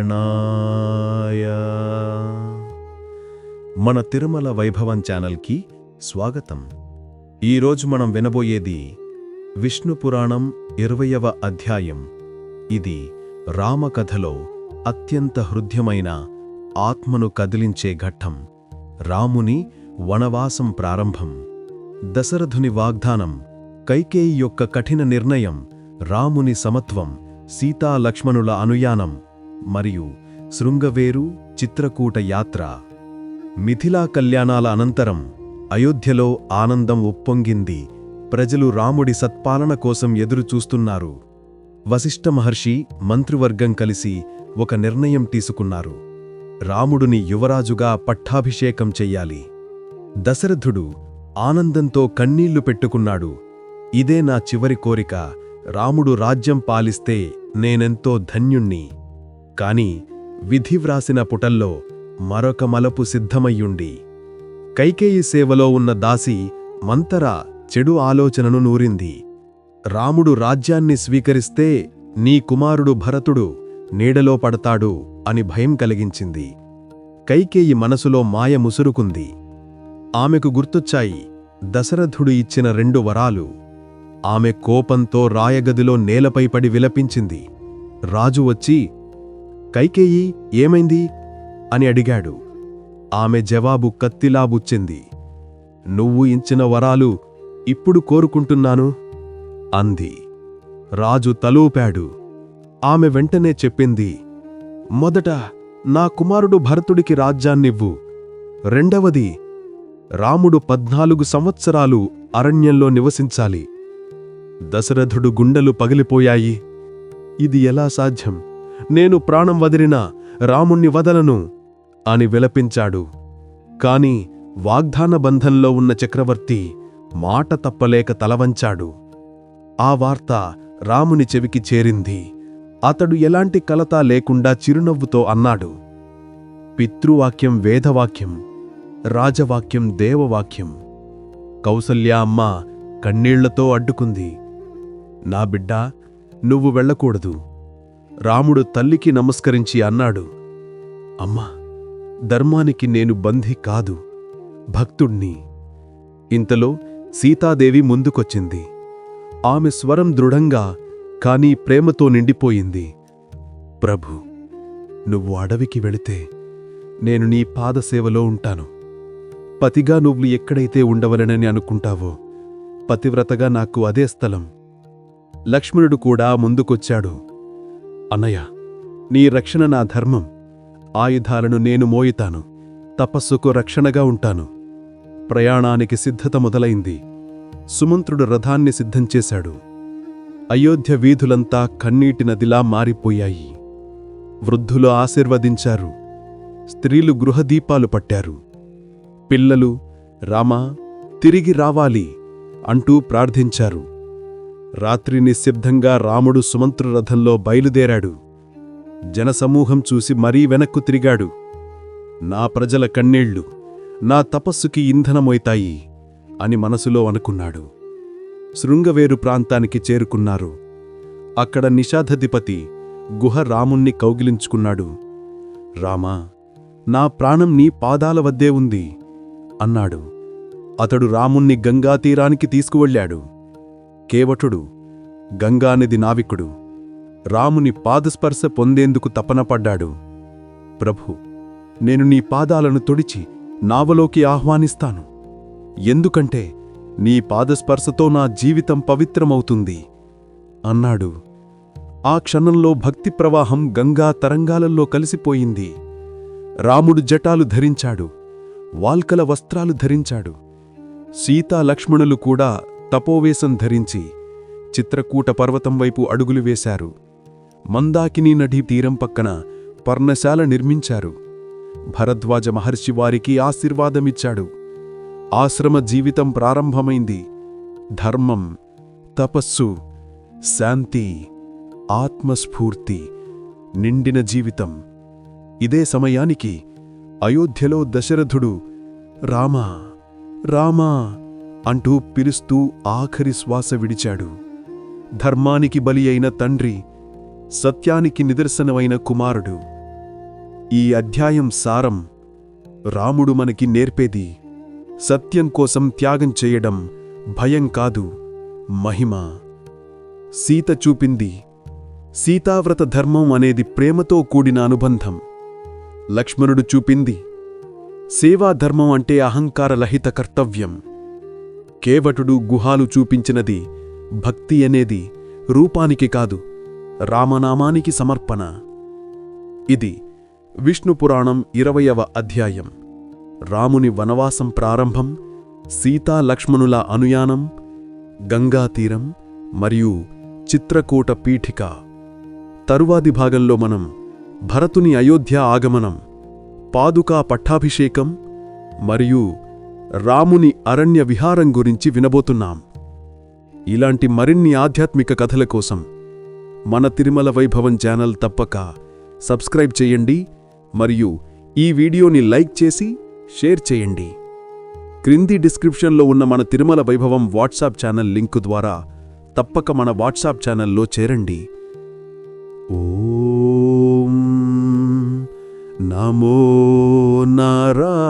శరణాయ. మన తిరుమల వైభవం ఛానల్కి స్వాగతం. ఈరోజు మనం వినబోయేది విష్ణు పురాణం ఇరవయవ అధ్యాయం. ఇది రామకథలో అత్యంత హృద్యమైన ఆత్మను కదిలించే ఘట్టం. రాముని వనవాసం ప్రారంభం. దశరథుని వాగ్దానం కైకేయి యొక్క కఠిన నిర్ణయం రాముని సమత్వం సీతా లక్ష్మణుల అనుయానం మరియు శృంగవేరు చిత్రకూట యాత్ర. మిథిలా కళ్యాణాల అనంతరం అయోధ్యలో ఆనందం ఉప్పొంగింది. ప్రజలు రాముడి సత్పాలన కోసం ఎదురుచూస్తున్నారు. వశిష్ఠ మహర్షి మంత్రివర్గం కలిసి ఒక నిర్ణయం తీసుకున్నారు. రాముడుని యువరాజుగా పట్టాభిషేకం చెయ్యాలి. దశరథుడు ఆనందంతో కన్నీళ్ళు పెట్టుకున్నాడు. ఇదే నా చివరి కోరిక. రాముడు రాజ్యం పాలిస్తే నేనెంతో ధన్యుణ్ణి. కాని విధి వ్రాసిన పుటల్లో మరొక మలపు సిద్ధమయ్యుండి కైకేయి సేవలో ఉన్న దాసి మంతర చెడు ఆలోచనను నూరింది. రాముడు రాజ్యాన్ని స్వీకరిస్తే నీ కుమారుడు భరతుడు నీడలో పడతాడు అని భయం కలిగించింది. కైకేయి మనసులో మాయ ముసురుకుంది. ఆమెకు గుర్తొచ్చాయి దశరథుడు ఇచ్చిన రెండు వరాలు. ఆమె కోపంతో రాయగదిలో నేలపై పడి విలపించింది. రాజు వచ్చి కైకేయి ఏమైంది? అని అడిగాడు. ఆమె జవాబు కత్తిలా బుచ్చింది నువ్వు ఇచ్చిన వరాలు ఇప్పుడు కోరుకుంటున్నాను? అంది. రాజు తలూపాడు. ఆమె వెంటనే చెప్పింది. మొదట నా కుమారుడు భరతుడికి రాజ్యాన్నివ్వు. రెండవది రాముడు పద్నాలుగు సంవత్సరాలు అరణ్యంలో నివసించాలి. దశరథుడు గుండెలు పగిలిపోయాయి. ఇది ఎలా సాధ్యం? నేను ప్రాణం వదిలినా రాముణ్ణి వదలను అని విలపించాడు. కాని వాగ్దాన బంధంలో ఉన్న చక్రవర్తి మాట తప్పలేక తలవంచాడు. ఆ వార్త రాముని చెవికి చేరింది. అతడు ఎలాంటి కలత లేకుండా చిరునవ్వుతో అన్నాడు. పితృవాక్యం వేదవాక్యం రాజవాక్యం దేవవాక్యం. కౌసల్యా అమ్మ కన్నీళ్ళతో అడ్డుకుంది. నా బిడ్డా నువ్వు వెళ్ళకూడదు. రాముడు తల్లికి నమస్కరించి అన్నాడు అమ్మా ధర్మానికి నేను బంధి కాదు భక్తుణ్ణి. ఇంతలో సీతాదేవి ముందుకొచ్చింది. ఆమె స్వరం దృఢంగా కానీ ప్రేమతో నిండిపోయింది. ప్రభు నువ్వు అడవికి వెళితే నేను నీ పాదసేవలో ఉంటాను. పతిగా నువ్వు ఎక్కడైతే ఉండవలనని అనుకుంటావో పతివ్రతగా నాకు అదే స్థలం. లక్ష్మణుడు కూడా ముందుకొచ్చాడు. అన్నయ్య నీ రక్షణ నా ధర్మం. ఆయుధాలను నేను మోయుతాను. తపస్సుకు రక్షణగా ఉంటాను. ప్రయాణానికి సిద్ధత మొదలైంది. సుమంత్రుడు రథాన్ని సిద్ధంచేశాడు అయోధ్య వీధులంతా కన్నీటి నదిలా మారిపోయాయి. వృద్ధులు ఆశీర్వదించారు. స్త్రీలు గృహదీపాలు పట్టారు. పిల్లలు రామా తిరిగి రావాలి అంటూ ప్రార్థించారు. రాత్రి నిశ్శబ్దంగా రాముడు సుమంత్రురథంలో బయలుదేరాడు. జనసమూహం చూసి మరీ వెనక్కు తిరిగాడు. నా ప్రజల కన్నీళ్ళు నా తపస్సుకి ఇంధనమోయితాయి అని మనసులో అనుకున్నాడు. శృంగవేరు ప్రాంతానికి చేరుకున్నారు. అక్కడ నిషాధధిపతి గుహ రాముణ్ణి కౌగిలించుకున్నాడు. రామా నా ప్రాణం నీ పాదాల వద్దే ఉంది అన్నాడు. అతడు రాముణ్ణి గంగాతీరానికి తీసుకువెళ్ళాడు. కేవటుడు గంగానది నావికుడు రాముని పాదస్పర్శ పొందేందుకు తపనపడ్డాడు. ప్రభు నేను నీ పాదాలను తొడిచి నావలోకి ఆహ్వానిస్తాను. ఎందుకంటే నీ పాదస్పర్శతో నా జీవితం పవిత్రమవుతుంది. అన్నాడు. ఆ క్షణంలో భక్తి ప్రవాహం గంగా తరంగాలల్లో కలిసిపోయింది. రాముడు జటాలు ధరించాడు. వాల్కల వస్త్రాలు ధరించాడు. సీతా లక్ష్మణులు కూడా తపోవేశం ధరించి చిత్రకూట పర్వతం వైపు అడుగులు వేశారు. మందాకిని నడీ తీరం పక్కన పర్ణశాల నిర్మించారు. భరద్వాజ మహర్షి వారికి ఆశీర్వాదమిచ్చాడు. ఆశ్రమ జీవితం ప్రారంభమైంది. ధర్మం తపస్సు శాంతి ఆత్మస్ఫూర్తి నిండిన జీవితం. ఇదే సమయానికి అయోధ్యలో దశరథుడు రామా రామా అంటూ పిలుస్తూ ఆఖరి శ్వాస విడిచాడు. ధర్మానికి బలి అయిన తండ్రి సత్యానికి నిదర్శనమైన కుమారుడు. ఈ అధ్యాయం సారం. రాముడు మనకి నేర్పేది సత్యం కోసం త్యాగం చేయడం భయం కాదు మహిమ. సీత చూపింది సీతావ్రత ధర్మం అనేది ప్రేమతో కూడిన అనుబంధం. లక్ష్మణుడు చూపింది సేవాధర్మం అంటే అహంకారలహిత కర్తవ్యం. కేవటుడు గుహాలు చూపించినది భక్తి అనేది రూపానికి కాదు రామనామానికి సమర్పణ. ఇది విష్ణు పురాణం ఇరవయవ అధ్యాయం. రాముని వనవాసం ప్రారంభం సీతా లక్ష్మణుల అనుయానం గంగాతీరం మరియు చిత్రకూట పీఠిక. తరువాది భాగంలో మనం భరతుని అయోధ్య ఆగమనం పాదుకా పట్టాభిషేకం మరియు రాముని అరణ్య విహారం గురించి వినబోతున్నాం. ఇలాంటి మరిన్ని ఆధ్యాత్మిక కథల కోసం మన తిరుమల వైభవం ఛానల్ తప్పక సబ్స్క్రైబ్ చేయండి మరియు ఈ వీడియోని లైక్ చేసి షేర్ చేయండి. క్రింది డిస్క్రిప్షన్లో ఉన్న మన తిరుమల వైభవం వాట్సాప్ ఛానల్ లింకు ద్వారా తప్పక మన వాట్సాప్ ఛానల్లో చేరండి. ఓ Namo Narayanaya